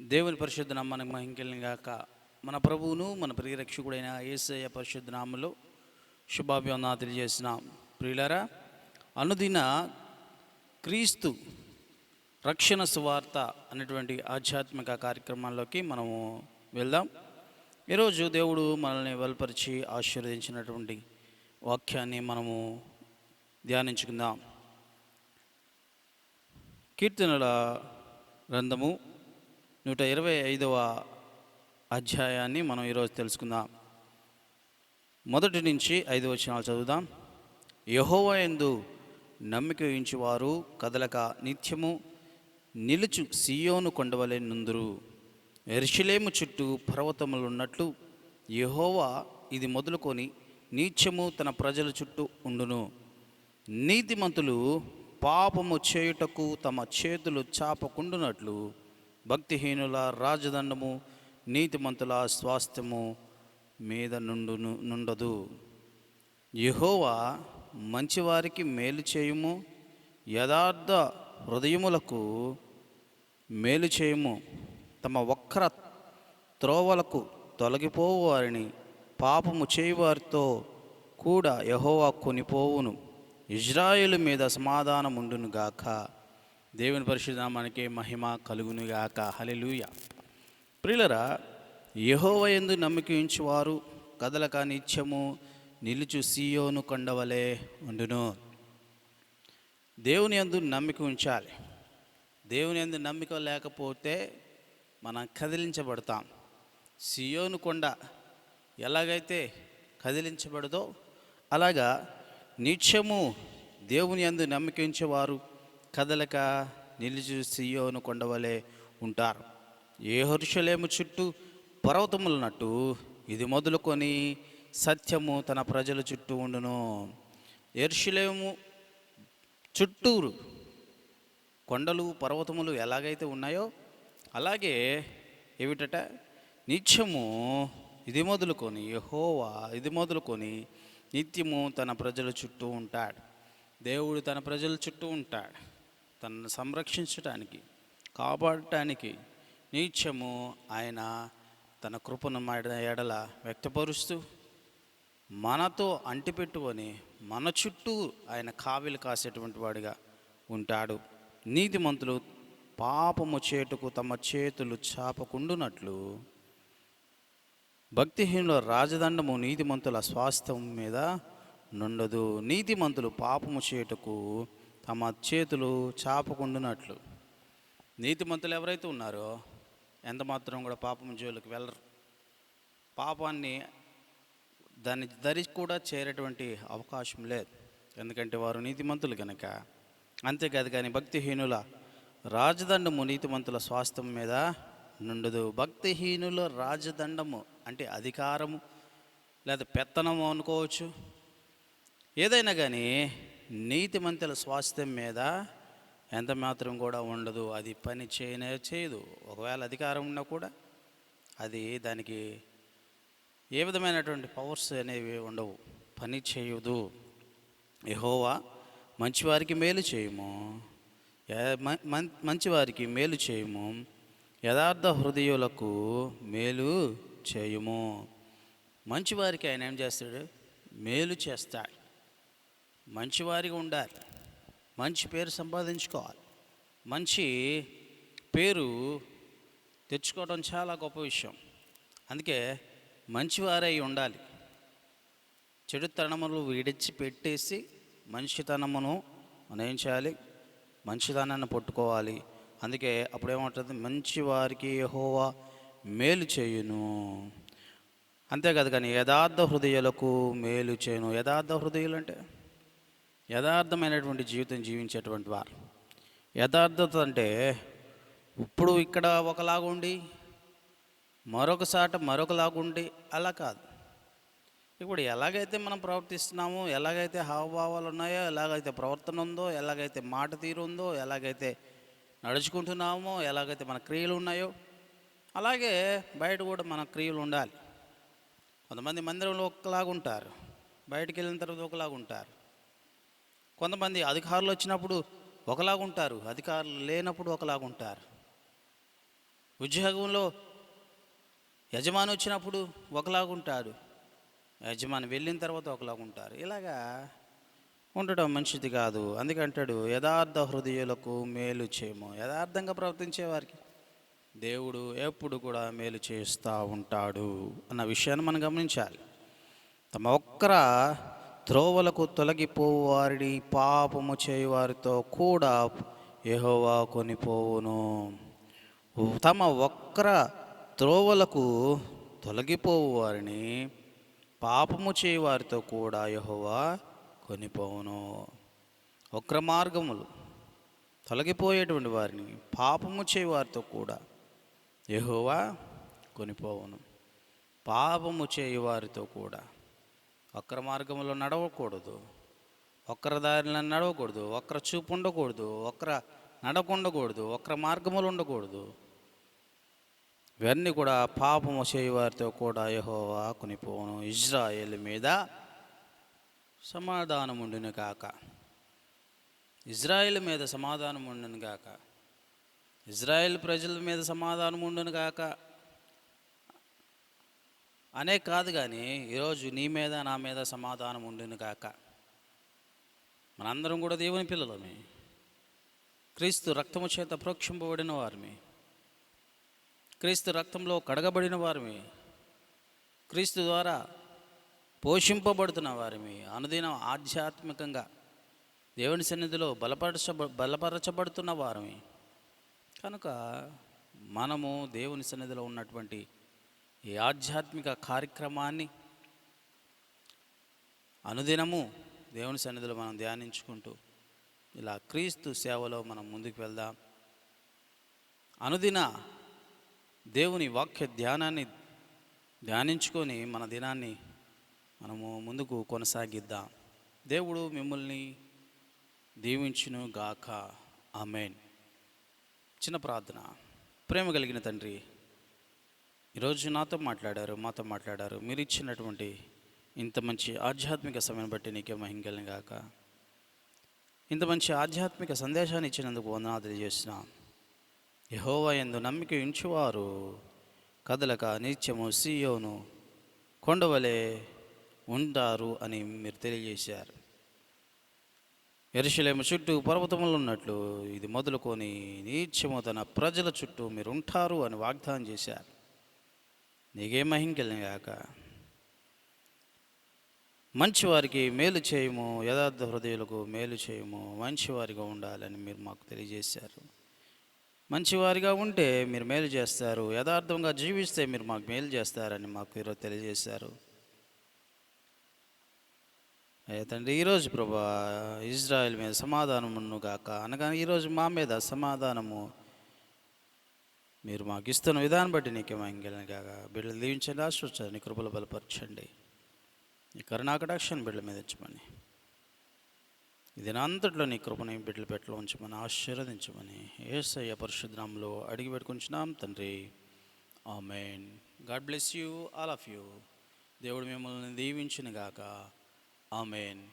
దేవుని పరిశుద్ధ నామానికి మహింకెళ్ళిన గాక. మన ప్రభువును మన ప్రియరక్షకుడైన యేసయ్య పరిశుద్ధ నామములో శుభాభివందన తెలియజేసిన ప్రియులరా అనుదిన క్రీస్తు రక్షణ సువార్త అనేటువంటి ఆధ్యాత్మిక కార్యక్రమాల్లోకి మనము వెళ్దాం. ఈరోజు దేవుడు మనల్ని బలపరిచి ఆశీర్వదించినటువంటి వాక్యాన్ని మనము ధ్యానించుకుందాం. కీర్తనల గ్రంథము నూట ఇరవై ఐదవ అధ్యాయాన్ని మనం ఈరోజు తెలుసుకుందాం. మొదటి నుంచి ఐదు వచనాలు చదువుదాం. యహోవా ఎందు నమ్మిక ఉంచువారు కదలక నిత్యము నిలుచు సియోను కొండవలే నుందురు. ఎరుషులేము చుట్టూ పర్వతములు ఉన్నట్లు యహోవా ఇది మొదలుకొని నీత్యము తన ప్రజల చుట్టూ ఉండును. నీతిమంతులు పాపము చేయుటకు తమ చేతులు చాపకుండునట్లు భక్తిహీనుల రాజదండము నీతిమంతుల స్వాస్థ్యము మీద నుండును నుండదు. యహోవా మంచివారికి మేలు చేయుము యథార్థ హృదయములకు మేలు చేయుము. తమ వక్ర త్రోవలకు తొలగిపోవు వారిని పాపము చేయువారితో కూడా యహోవా కొనిపోవును. ఇజ్రాయిల్ మీద సమాధానం ఉండునుగాక దేవుని పరిశుధామానికి మహిమ కలుగునుగాక. హలెలూయ ప్రియులరా యహోవ ఎందు నమ్మిక ఉంచువారు కదలక నిత్యము నిలుచు సీయోను కొండవలే ఉండును. దేవుని యందు నమ్మిక ఉంచాలి. దేవుని ఎందు నమ్మిక లేకపోతే మనం కదిలించబడతాం. సియోను కొండ ఎలాగైతే కదిలించబడదో అలాగా నిత్యము దేవుని యందు నమ్మిక ఉంచేవారు కదలక నిలిచి సియోను కొండవలే ఉంటారు. ఏ హరుషలేము చుట్టూ పర్వతములనట్టు ఇది మొదలుకొని సత్యము తన ప్రజల చుట్టూ ఉండును. ఎరుషులేము చుట్టూరు కొండలు పర్వతములు ఎలాగైతే ఉన్నాయో అలాగే ఏమిటట? నిత్యము ఇది మొదలుకొని యహోవా ఇది మొదలుకొని నిత్యము తన ప్రజల చుట్టూ ఉంటాడు. దేవుడు తన ప్రజల చుట్టూ ఉంటాడు. తనను సంరక్షించటానికి కాపాడటానికి నిత్యము ఆయన తన కృపను ఎడల వ్యక్తపరుస్తూ మనతో అంటిపెట్టుకొని మన చుట్టూ ఆయన కావిలు కాసేటువంటి వాడిగా ఉంటాడు. నీతిమంతులు పాపము చేటుకు తమ చేతులు చాపకుండునట్లు భక్తిహీనుల రాజదండము నీతిమంతుల స్వాస్థ్యం మీద నుండదు. నీతిమంతులు పాపము చేటుకు తమ చేతులు చాపకుండునట్లు. నీతిమంతులు ఎవరైతే ఉన్నారో ఎంత మాత్రం కూడా పాపం జోలికి వెళ్ళరు. పాపాన్ని దాన్ని దరి కూడా చేరేటువంటి అవకాశం లేదు. ఎందుకంటే వారు నీతిమంతులు కనుక అంతేకాదు కానీ భక్తిహీనుల రాజదండము నీతిమంతుల స్వాస్థ్యం మీద నుండదు. భక్తిహీనుల రాజదండము అంటే అధికారము లేదా పెత్తనము అనుకోవచ్చు. ఏదైనా కానీ నీతిమంతుల స్వాస్థ్యం మీద ఎంత మాత్రం కూడా ఉండదు. అది పని చేయనే చేయదు. ఒకవేళ అధికారం ఉన్నా కూడా అది దానికి ఏ విధమైనటువంటి పవర్స్ అనేవి ఉండవు. పని చేయదు. యహోవా మంచివారికి మేలు చేయము. మంచివారికి మేలు చేయము. యథార్థ హృదయులకు మేలు చేయము. మంచివారికి ఆయన ఏం చేస్తాడు? మేలు చేస్తాడు. మంచివారిగా ఉండాలి. మంచి పేరు సంపాదించుకోవాలి. మంచి పేరు తెచ్చుకోవడం చాలా గొప్ప విషయం. అందుకే మంచివారై ఉండాలి. చెడుతనములు విడిచి పెట్టేసి మంచితనమును మనం ఏం చేయాలి? మంచితనాన్ని పట్టుకోవాలి. అందుకే అప్పుడేమంటుంది? మంచి వారికి యహోవా మేలు చేయును. అంతేకాదు కానీ యథార్థ హృదయాలకు మేలు చేయను. యథార్థ హృదయాలు అంటే? యథార్థమైనటువంటి జీవితం జీవించేటువంటి వారు. యథార్థత అంటే ఇప్పుడు ఇక్కడ ఒకలాగుండి మరొక సాట మరొకలాగుండి అలా కాదు. ఇప్పుడు ఎలాగైతే మనం ప్రవర్తిస్తున్నామో ఎలాగైతే హావభావాలు ఉన్నాయో ఎలాగైతే ప్రవర్తన ఉందో ఎలాగైతే మాట తీరు ఉందో ఎలాగైతే నడుచుకుంటున్నామో ఎలాగైతే మన క్రియలు ఉన్నాయో అలాగే బయట కూడా మన క్రియలు ఉండాలి. కొంతమంది మందిరంలో ఒకలాగా ఉంటారు. బయటికి వెళ్ళిన తర్వాత ఒకలాగా ఉంటారు. కొంతమంది అధికారులు వచ్చినప్పుడు ఒకలాగా ఉంటారు అధికారులు లేనప్పుడు ఒకలాగా ఉంటారు ఉద్యోగంలో యజమాని వచ్చినప్పుడు ఒకలాగుంటాడు యజమాని వెళ్ళిన తర్వాత ఒకలాగుంటారు. ఇలాగా ఉండటం మంచిది కాదు. అందుకంటాడు యథార్థ హృదయులకు మేలు చేయము. యథార్థంగా ప్రవర్తించే వారికి దేవుడు ఎప్పుడు కూడా మేలు చేస్తూ ఉంటాడు అన్న విషయాన్ని మనం గమనించాలి. తమ ఒక్కర త్రోవలకు తొలగిపోవారిని పాపము చేయువారితో కూడా యహోవా కొనిపోవును. తమ వక్ర త్రోవలకు తొలగిపోవు వారిని పాపము చేయువారితో కూడా యహోవా కొనిపోవును. వక్ర మార్గములు తొలగిపోయేటువంటి వారిని పాపము చేయువారితో కూడా యహోవా కొనిపోవును. పాపము చేయువారితో కూడా వక్ర మార్గంలో నడవకూడదు. వక్ర దారిలో నడవకూడదు. వక్ర చూపు ఉండకూడదు. వక్ర నడక ఉండకూడదు. వక్ర మార్గములు ఉండకూడదు. ఇవన్నీ కూడా పాపము చేయవారితో కూడా యహోవా కొనిపోను ఇజ్రాయేల్ మీద సమాధానం ఉండును కాక ఇజ్రాయేల్ మీద సమాధానం ఉండును కాక ఇజ్రాయేల్ ప్రజల మీద సమాధానం ఉండును కాక అనే కాదు కానీ ఈరోజు నీ మీద నా మీద సమాధానం ఉండును కాక మనందరం కూడా దేవుని పిల్లలమే. క్రీస్తు రక్తము చేత ప్రోక్షింపబడిన వారిమి. క్రీస్తు రక్తంలో కడగబడిన వారిమి. క్రీస్తు ద్వారా పోషింపబడుతున్న వారిమి. అనుదినం ఆధ్యాత్మికంగా దేవుని సన్నిధిలో బలపరచ బలపరచబడుతున్న వారమి. కనుక మనము దేవుని సన్నిధిలో ఉన్నటువంటి ఈ ఆధ్యాత్మిక కార్యక్రమాన్ని అనుదినము దేవుని సన్నిధిలో మనం ధ్యానించుకుంటూ ఇలా క్రీస్తు సేవలో మనం ముందుకు వెళ్దాం. అనుదిన దేవుని వాక్య ధ్యానాన్ని ధ్యానించుకొని మన దినాన్ని మనము ముందుకు కొనసాగిద్దాం. దేవుడు మిమ్మల్ని దీవించును గాక. ఆమెన్. చిన్న ప్రార్థన. ప్రేమ కలిగిన తండ్రి ఈరోజు నాతో మాట్లాడారు మాతో మాట్లాడారు. మీరు ఇచ్చినటువంటి ఇంత మంచి ఆధ్యాత్మిక సమయం బట్టి నీకే మహింగలను గాక. ఇంత మంచి ఆధ్యాత్మిక సందేశాన్ని ఇచ్చినందుకు వందనాలు తెలియజేస్తున్నాం యహోవా ఎందు నమ్మిక ఉంచువారు కదలక నిత్యము సీయోను కొండవలే ఉంటారు అని మీరు తెలియజేశారు. ఎరుషలేము చుట్టూ పర్వతములు ఉన్నట్లు ఇది మొదలుకొని నీత్యము తన ప్రజల చుట్టూ మీరు ఉంటారు అని వాగ్దానం చేశారు. నీకే మహింకెళ్ళిన మంచివారికి మేలు చేయము యథార్థ హృదయులకు మేలు చేయము మంచివారిగా ఉండాలని మీరు మాకు తెలియజేశారు. మంచివారిగా ఉంటే మీరు మేలు చేస్తారు యథార్థంగా జీవిస్తే మీరు మాకు మేలు చేస్తారని మాకు ఈరోజు తెలియజేశారు. అయ్యా తండ్రి ఈరోజు ప్రభా ఇజ్రాయెల్ మీద సమాధానమును గాక అనగా ఈరోజు మా మీద సమాధానము మీరు మాకు ఇస్తున్న విధానం బట్టి నీకే మంగళం కాక బిడ్డలు దీవించండి ఆశ్రయించండి నీ కృపలు బలపరచండి. నీ కరుణాకటాక్షాన్ని బిడ్డల మీద ఇచ్చమని ఇది అంతట్లో నీ కృపని బిడ్డలు పెట్టలో ఉంచమని ఆశీర్వదించమని ఏసయ్య పరిశుద్ధంలో అడిగి పెట్టుకుంటున్నాం తండ్రి. Amen. God bless you all of you. దేవుడు మిమ్మల్ని దీవించిన గాక ఆమెన్.